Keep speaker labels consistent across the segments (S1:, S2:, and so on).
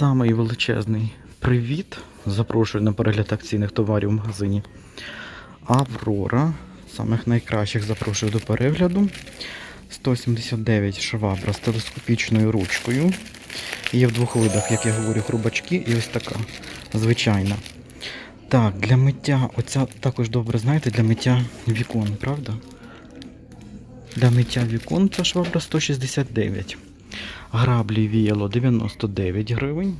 S1: Самий величезний привіт. Запрошую на перегляд акційних товарів в магазині Аврора. Самих найкращих запрошую до перегляду. 179 швабра з телескопічною ручкою. Є в двох видах, як я говорю, хрубачки і ось така звичайна. Так, для миття, оця також добре, знаєте, для миття вікон, правда? Для миття вікон ця швабра 169. Граблі віяло 99 гривень.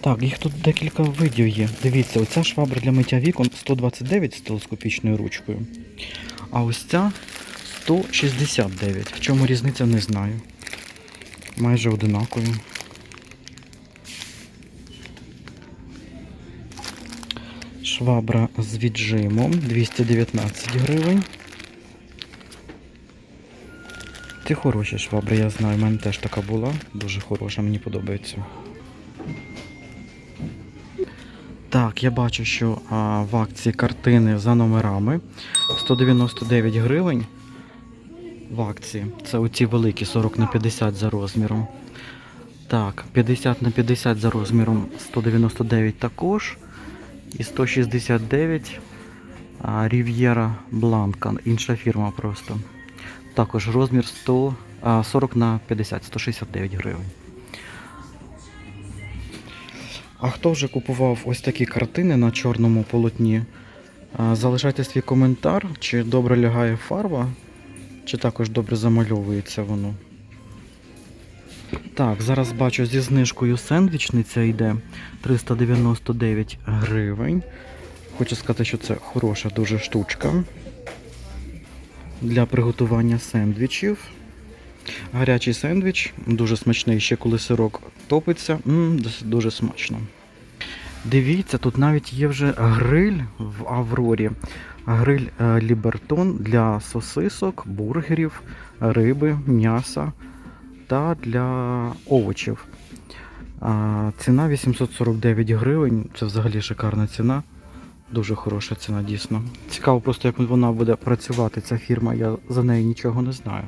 S1: Так, їх тут декілька видів є. Дивіться, оця швабра для миття вікон 129 з телескопічною ручкою. А ось ця 169. В чому різниця, не знаю. Майже одинакові. Швабра з віджимом 219 гривень. Це хороші швабри, я знаю, в мене теж така була. Дуже хороша, мені подобається. Так, я бачу, що а, в акції картини за номерами 199 гривень. В акції. Це оці великі 40 на 50 за розміром. Так, 50 на 50 за розміром 199 також. І 169 а, Рів'єра Бланка, інша фірма просто. Також розмір 100, а, 40 на 50, 169 гривень. А хто вже купував ось такі картини на чорному полотні? Залишайте свій коментар, чи добре лягає фарба, чи також добре замальовується воно. Так, зараз бачу зі знижкою сендвічниця йде 399 гривень. Хочу сказати, що це хороша дуже штучка для приготування сендвічів. Гарячий сендвіч, дуже смачний, ще коли сирок топиться, м, дос- дуже смачно. Дивіться, тут навіть є вже гриль в Аврорі. Гриль е, Лібертон для сосисок, бургерів, риби, м'яса та для овочів. Ціна 849 гривень. Це взагалі шикарна ціна. Дуже хороша ціна, дійсно. Цікаво просто, як вона буде працювати, ця фірма, я за неї нічого не знаю.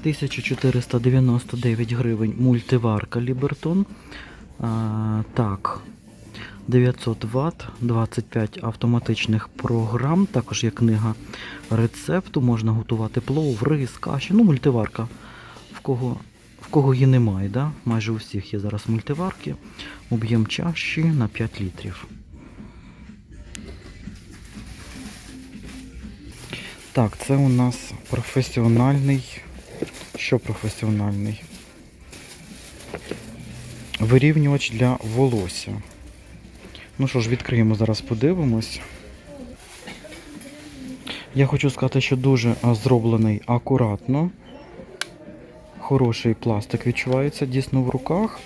S1: 1499 гривень мультиварка Лібертон. А, так. 900 Вт, 25 автоматичних програм. Також є книга рецепту. Можна готувати плов, рис, каші. Ну, мультиварка. В кого, в кого її немає, да? майже у всіх є зараз мультиварки. Об'єм чаші на 5 літрів. Так, це у нас професіональний. Що професіональний? Вирівнювач для волосся. Ну що ж, відкриємо зараз, подивимось. Я хочу сказати, що дуже зроблений акуратно. Хороший пластик відчувається дійсно в руках.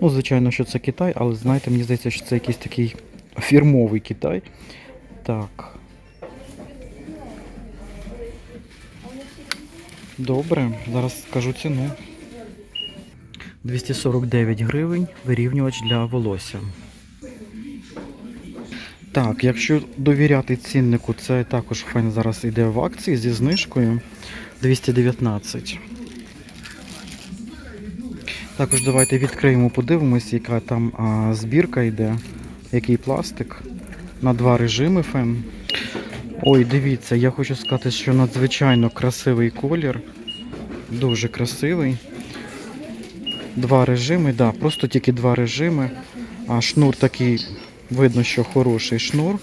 S1: Ну, звичайно, що це Китай, але знаєте, мені здається, що це якийсь такий фірмовий Китай. Так. Добре, зараз скажу ціну. 249 гривень вирівнювач для волосся. Так, якщо довіряти ціннику, це також фен зараз йде в акції зі знижкою 219. Також давайте відкриємо, подивимось, яка там а, збірка йде, який пластик. На два режими фен. Ой, дивіться, я хочу сказати, що надзвичайно красивий колір. Дуже красивий. Два режими, да, просто тільки два режими. А шнур такий, видно, що хороший шнур.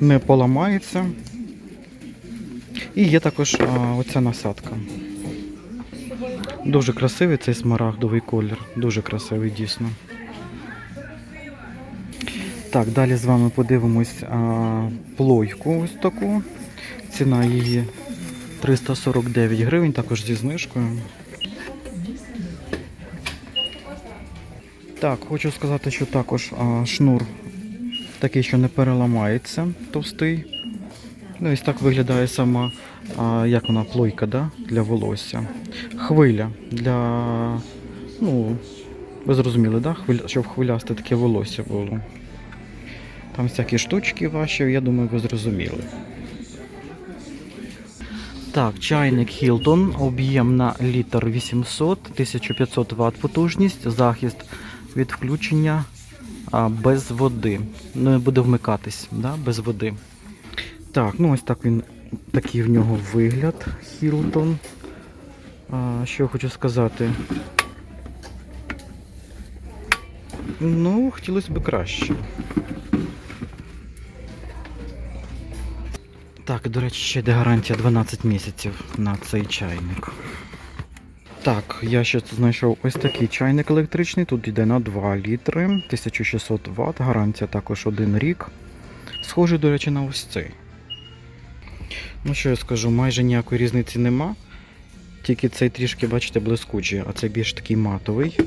S1: Не поламається. І є також а, оця насадка. Дуже красивий цей смарагдовий колір. Дуже красивий дійсно. Так, далі з вами подивимось а, плойку ось таку. Ціна її 349 гривень, також зі знижкою. Так, хочу сказати, що також а, шнур такий, що не переламається, товстий. Ну, ось так виглядає сама, а, як вона, плойка, да? для волосся. Хвиля для, ну, ви зрозуміли, да? Хвиля, щоб хвилясте таке волосся було. Там всякі штучки ваші, я думаю, ви зрозуміли. Так, чайник Hilton, об'єм на літр 800, 1500 Вт потужність, захист від включення а, без води. Не буде вмикатись да, без води. Так, ну ось так він, такий в нього вигляд Hilton. А, що я хочу сказати? Ну, хотілося б краще. Так, до речі, ще йде гарантія 12 місяців на цей чайник. Так, я ще знайшов ось такий чайник електричний. Тут йде на 2 літри, 1600 Вт, гарантія також 1 рік. Схожий, до речі, на ось цей. Ну що я скажу, майже ніякої різниці нема. Тільки цей трішки, бачите, блискучий, а цей більш такий матовий.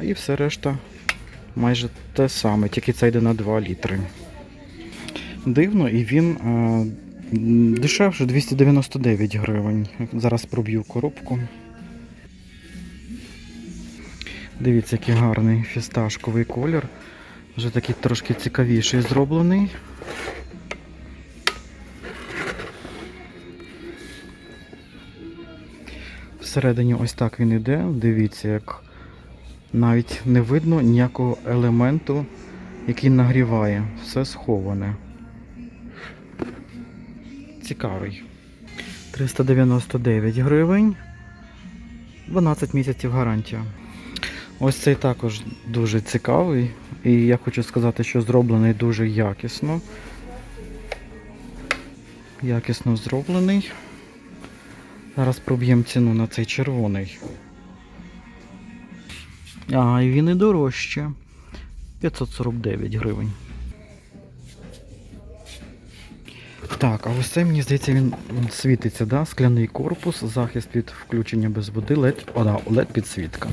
S1: А і все решта майже те саме, тільки це йде на 2 літри. Дивно, і він е, дешевше 299 гривень. Зараз проб'ю коробку. Дивіться, який гарний фісташковий колір. Вже такий трошки цікавіший зроблений. Всередині ось так він іде. Дивіться, як навіть не видно ніякого елементу, який нагріває. Все сховане. Цікавий. 399 гривень. 12 місяців гарантія. Ось цей також дуже цікавий. І я хочу сказати, що зроблений дуже якісно. Якісно зроблений. Зараз проб'ємо ціну на цей червоний. А, і він і дорожче. 549 гривень. Так, а ось це, мені здається, він світиться, да? скляний корпус, захист від включення без води, LED, о, да, LED підсвітка.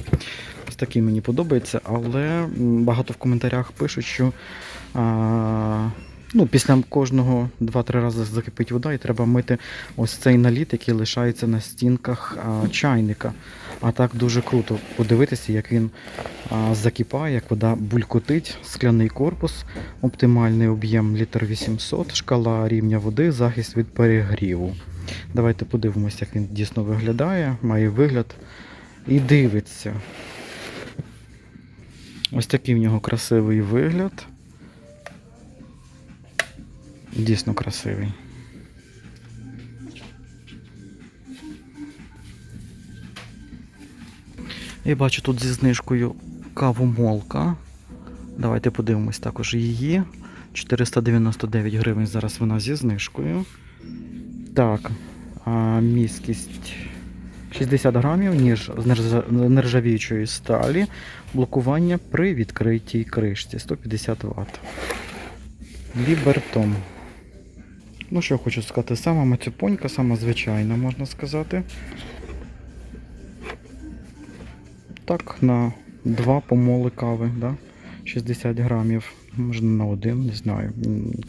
S1: Ось такий мені подобається, але багато в коментарях пишуть, що а, ну, після кожного 2-3 рази закипить вода і треба мити ось цей наліт, який лишається на стінках а, чайника. А так дуже круто подивитися, як він а, закипає, як вода булькотить, скляний корпус, оптимальний об'єм літр 800, шкала рівня води, захист від перегріву. Давайте подивимося, як він дійсно виглядає, має вигляд і дивиться. Ось такий в нього красивий вигляд. Дійсно красивий. Я бачу тут зі знижкою кавомолка. Давайте подивимось також її. 499 гривень зараз вона зі знижкою. Так, а, міськість 60 грамів, ніж з нержавіючої сталі. Блокування при відкритій кришці 150 Вт. Лібертон. Ну, що хочу сказати, сама мацюпонька, сама звичайна, можна сказати. Так, на два помоли кави, да? 60 грамів. Може на один, не знаю.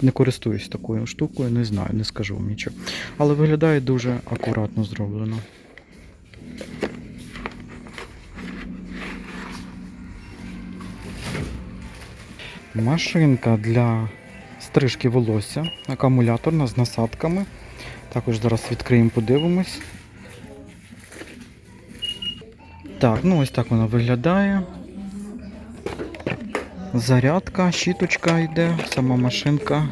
S1: Не користуюсь такою штукою, не знаю, не скажу вам нічого. Але виглядає дуже акуратно зроблено. Машинка для стрижки волосся, акумуляторна з насадками. Також зараз відкриємо, подивимось. Так, ну ось так вона виглядає. Зарядка, щіточка йде, сама машинка.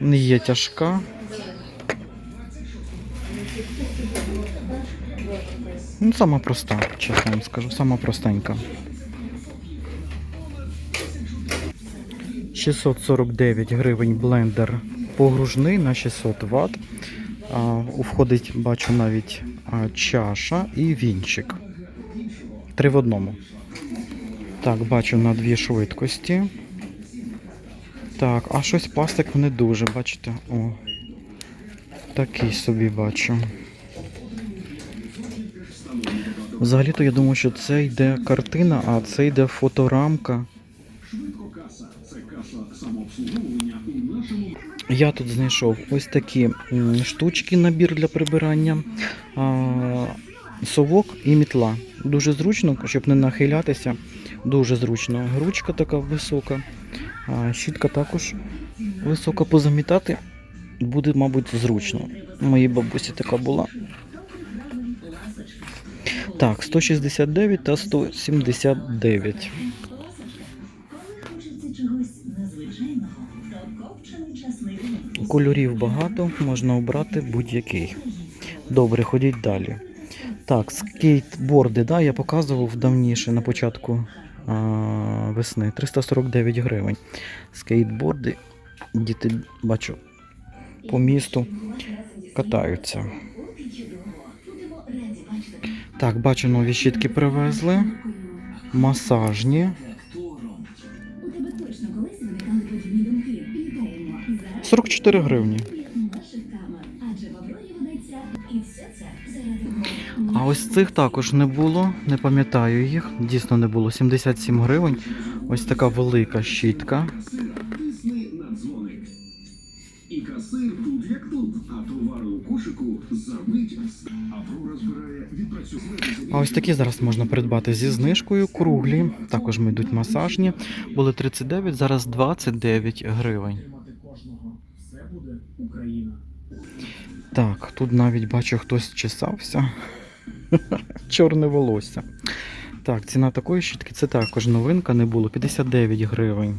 S1: Не є тяжка. Ну, сама проста, чесно вам скажу, сама простенька. 649 гривень блендер погружний на 600 Вт. А, Входить, бачу, навіть чаша і вінчик. Три в одному. Так, бачу на дві швидкості. Так, а щось пластик не дуже, бачите? О. Такий собі бачу. Взагалі-то я думаю, що це йде картина, а це йде фоторамка. Я тут знайшов ось такі штучки, набір для прибирання, совок і мітла. Дуже зручно, щоб не нахилятися. Дуже зручно. Ручка така висока, щітка також висока позамітати. буде, мабуть, зручно. Моїй бабусі така була. Так, 169 та 179. Кольорів багато, можна обрати будь-який. Добре, ходіть далі. Так, скейтборди, да, я показував давніше на початку а, весни. 349 гривень. Скейтборди, діти бачу по місту катаються. Так, бачу, нові щітки привезли. Масажні.
S2: У тебе
S1: А ось цих також не було, не пам'ятаю їх. Дійсно не було. 77 гривень. Ось така велика щітка.
S3: І касир тут як а
S1: ось такі зараз можна придбати зі знижкою. Круглі. Також ми йдуть масажні. Були 39, зараз 29 гривень. Так, тут навіть бачу, хтось чесався. Чорне волосся. Так, ціна такої щітки це також новинка, не було 59 гривень.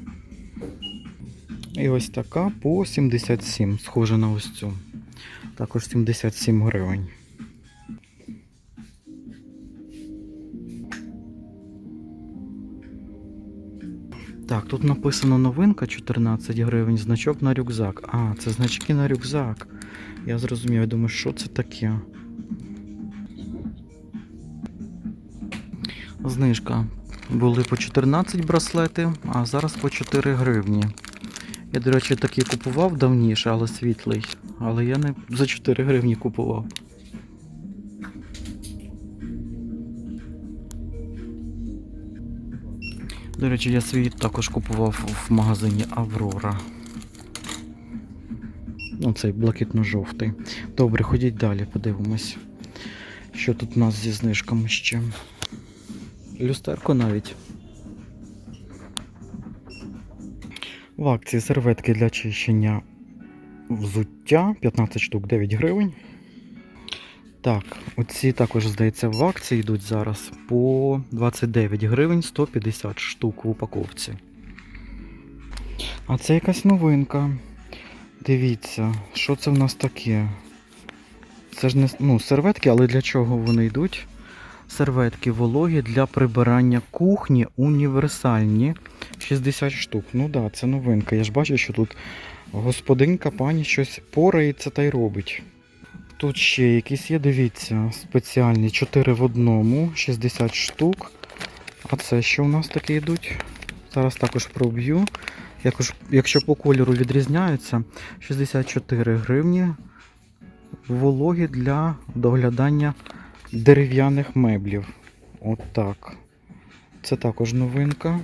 S1: І ось така по 77, схожа на ось цю. Також 77 гривень. Так, тут написано новинка 14 гривень, значок на рюкзак. А, це значки на рюкзак. Я зрозумів, я думаю, що це таке. Знижка. Були по 14 браслети, а зараз по 4 гривні. Я, до речі, такий купував давніше, але світлий. Але я не за 4 гривні купував. До речі, я свій також купував в магазині Аврора. Ну, цей блакитно-жовтий. Добре, ходіть далі, подивимось. Що тут у нас зі знижками ще. Люстерко навіть. В акції серветки для чищення взуття 15 штук 9 гривень. Так, оці також, здається, в акції йдуть зараз по 29 гривень 150 штук в упаковці. А це якась новинка. Дивіться, що це в нас таке? Це ж не ну, серветки, але для чого вони йдуть? Серветки вологі для прибирання кухні універсальні. 60 штук. Ну так, да, це новинка. Я ж бачу, що тут господинка пані щось порається та й робить. Тут ще якісь є, дивіться, спеціальні 4 в одному, 60 штук. А це що у нас таке йдуть? Зараз також проб'ю. Якщо по кольору відрізняються, 64 гривні вологі для доглядання дерев'яних меблів. От так. Це також новинка.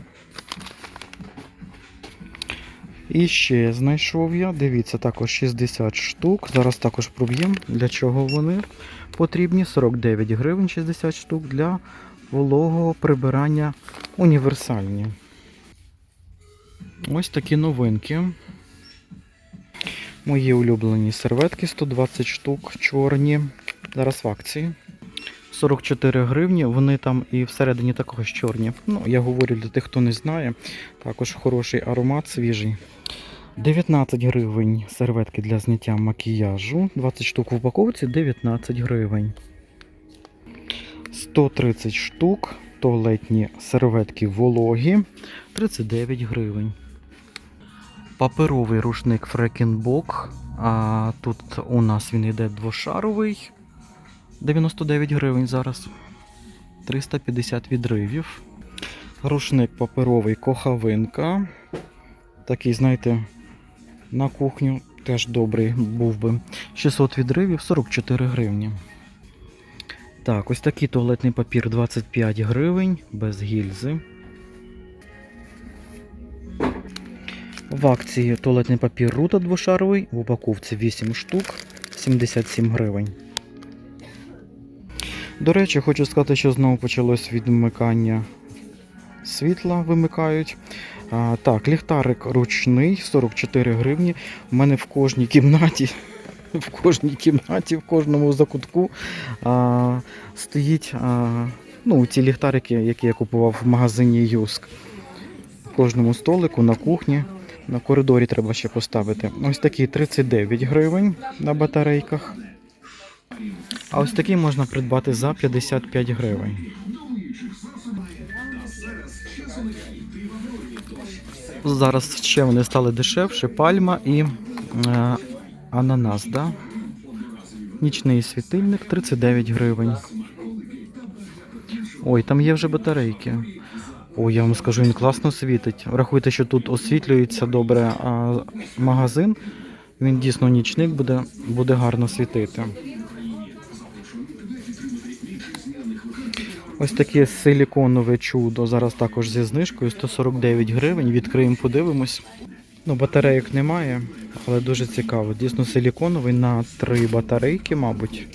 S1: І ще знайшов я. Дивіться, також 60 штук. Зараз також проб'ємо, для чого вони потрібні. 49 гривень 60 штук для вологого прибирання універсальні. Ось такі новинки. Мої улюблені серветки 120 штук, чорні. Зараз в акції. 44 гривні, вони там і всередині також чорні. Ну, я говорю для тих, хто не знає. Також хороший аромат свіжий. 19 гривень серветки для зняття макіяжу. 20 штук в упаковці 19 гривень. 130 штук. Туалетні серветки вологі 39 гривень. Паперовий рушник Фрекенбок. А тут у нас він йде двошаровий. 99 гривень зараз. 350 відривів. Рушник паперовий кохавинка. Такий, знаєте, на кухню теж добрий був би. 600 відривів 44 гривні. Так, ось такий туалетний папір 25 гривень без гільзи. В акції туалетний папір рута двошаровий, в упаковці 8 штук, 77 гривень. До речі, хочу сказати, що знову почалось відмикання світла вимикають. А, так, ліхтарик ручний, 44 гривні. У мене в кожній кімнаті, в кожній кімнаті, в кожному закутку а, стоїть а, ну, ці ліхтарики, які я купував в магазині Юск. В кожному столику, на кухні. На коридорі треба ще поставити. Ось такі 39 гривень на батарейках. А ось такий можна придбати за 55 гривень. Зараз ще вони стали дешевше. Пальма і е, ананас, да? Нічний світильник 39 гривень. Ой, там є вже батарейки. Ой, я вам скажу, він класно світить. Врахуйте, що тут освітлюється добре а магазин. Він дійсно нічник буде, буде гарно світити. Ось таке силіконове чудо. Зараз також зі знижкою 149 гривень. Відкриємо, подивимось. Ну, батарейок немає, але дуже цікаво. Дійсно силіконовий на три батарейки, мабуть.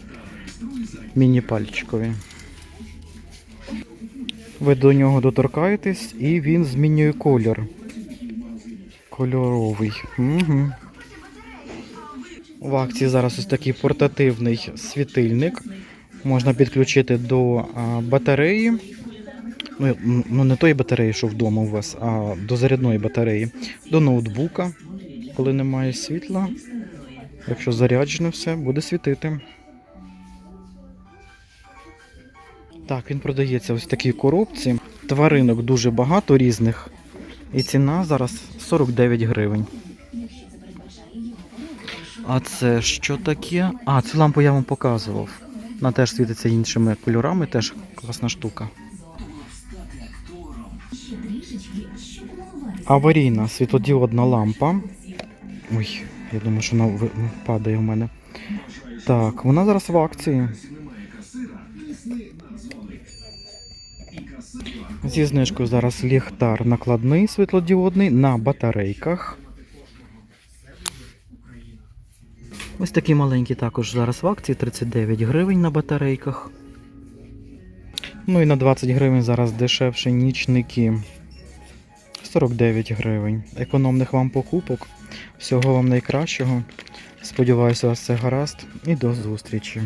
S1: Міні-пальчикові. Ви до нього доторкаєтесь і він змінює колір. Кольоровий. Угу. В акції зараз ось такий портативний світильник. Можна підключити до батареї. Ну, ну, не тої батареї, що вдома у вас, а до зарядної батареї, до ноутбука, коли немає світла. Якщо заряджено все, буде світити. Так, він продається ось в такій коробці. Тваринок дуже багато різних. І ціна зараз 49 гривень. А це що таке? А, цю лампу я вам показував. Вона теж світиться іншими кольорами, теж класна штука. Аварійна світлодіодна лампа. Ой, я думаю, що вона ви- падає в мене. Так, вона зараз в акції. Зі знижкою зараз ліхтар накладний світлодіодний на батарейках. Ось такі маленькі також зараз в акції 39 гривень на батарейках. Ну і на 20 гривень зараз дешевше нічники. 49 гривень. Економних вам покупок. Всього вам найкращого. Сподіваюся, у вас все гаразд і до зустрічі.